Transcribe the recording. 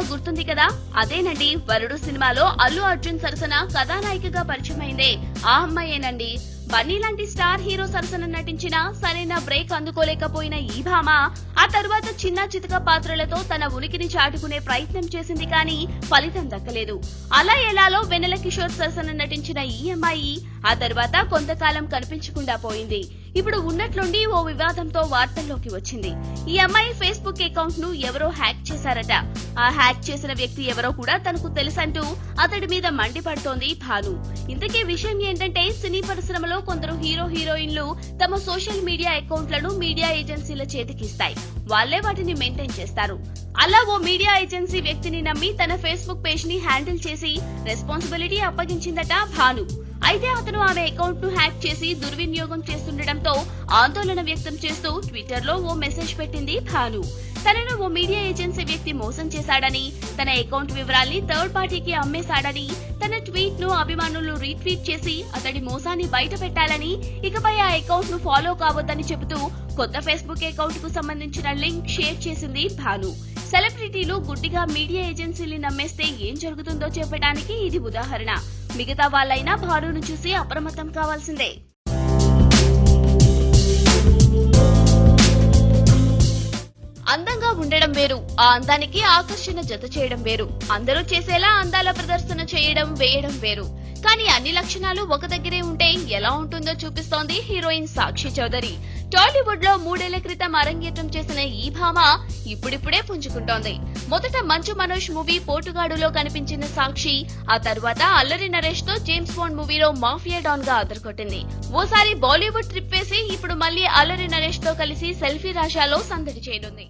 గుర్తుంది కదా? అదేనండి వరుడు సినిమాలో అల్లు అర్జున్ సరసన కథానాయికగా పరిచయమైందే. ఆ అమ్మాయేనండి. బన్నీ లాంటి స్టార్ హీరో సరసన నటించిన సరైన బ్రేక్ అందుకోలేకపోయిన ఈ భామ ఆ తరువాత చిన్న చితక పాత్రలతో తన ఉనికిని చాటుకునే ప్రయత్నం చేసింది కానీ ఫలితం దక్కలేదు. అలా ఎలాలో వెన్నెల కిషోర్ సరసన నటించిన ఈ అమ్మాయి ఆ తర్వాత కొంతకాలం కనిపించకుండా పోయింది. ఇప్పుడు ఉన్నట్లుండి ఓ వివాదంతో వార్తల్లోకి వచ్చింది. ఈ అమ్మాయి ఫేస్బుక్ అకౌంట్ను ఎవరో హ్యాక్ చేశారట. ఆ హ్యాక్ చేసిన వ్యక్తి ఎవరో కూడా తనకు తెలుసంటూ అతడి మీద మండిపడుతోంది భాను. ఇంతకీ విషయం ఏంటంటే సినీ పరిశ్రమలో కొందరు హీరో హీరోయిన్లు తమ సోషల్ మీడియా అకౌంట్లను మీడియా ఏజెన్సీల చేతికిస్తాయి. వాళ్ళే వాటిని మెయింటైన్ చేస్తారు. అలా ఓ మీడియా ఏజెన్సీ వ్యక్తిని నమ్మి తన ఫేస్బుక్ పేజ్ని హ్యాండిల్ చేసి రెస్పాన్సిబిలిటీ అప్పగించిందట భాను. అయితే అతను ఆమె అకౌంట్ను హ్యాక్ చేసి దుర్వినియోగం చేస్తుండటంతో ఆందోళన వ్యక్తం చేస్తూ ట్విట్టర్లో ఓ మెసేజ్ పెట్టింది భాను తనను ఓ మీడియా ఏజెన్సీ వ్యక్తి మోసం చేశాడని తన అకౌంట్ వివరాల్ని థర్డ్ పార్టీకి అమ్మేశాడని తన ట్వీట్ను అభిమానులు రీట్వీట్ చేసి అతడి మోసాన్ని బయట పెట్టాలని ఇకపై ఆ అకౌంట్ను ఫాలో కావద్దని చెబుతూ కొత్త ఫేస్బుక్ అకౌంట్కు సంబంధించిన లింక్ షేర్ చేసింది భాను సెలబ్రిటీలు గుడ్డిగా మీడియా ఏజెన్సీని నమ్మేస్తే ఏం జరుగుతుందో చెప్పడానికి ఇది ఉదాహరణ. మిగతా వాళ్ళైనా భానును చూసి అప్రమత్తం కావాల్సిందే. అందంగా ఉండడం వేరు. ఆ అందానికి ఆకర్షణ జత చేయడం వేరు. అందరూ చేసేలా అందాల ప్రదర్శన చేయడం వేయడం వేరు. కానీ అన్ని లక్షణాలు ఒక దగ్గరే ఉంటే ఎలా ఉంటుందో చూపిస్తోంది హీరోయిన్ సాక్షి చౌదరి. టాలీవుడ్లో మూడేళ్ళ క్రితం అరంగేట్రం చేసిన ఈ భామ ఇప్పుడిప్పుడే పుంజుకుంటోంది. మొదట మంచు మనోజ్ మూవీ పోటుగాడులో కనిపించిన సాక్షి ఆ తర్వాత అల్లరి నరేష్తో జేమ్స్ బాండ్ మూవీలో మాఫియా డాన్గా అదరకొట్టింది ఓసారి బాలీవుడ్ ట్రిప్ వేసి ఇప్పుడు మళ్ళీ అల్లరి నరేష్తో కలిసి సెల్ఫీ రాశాలో సందడి చేయనుంది.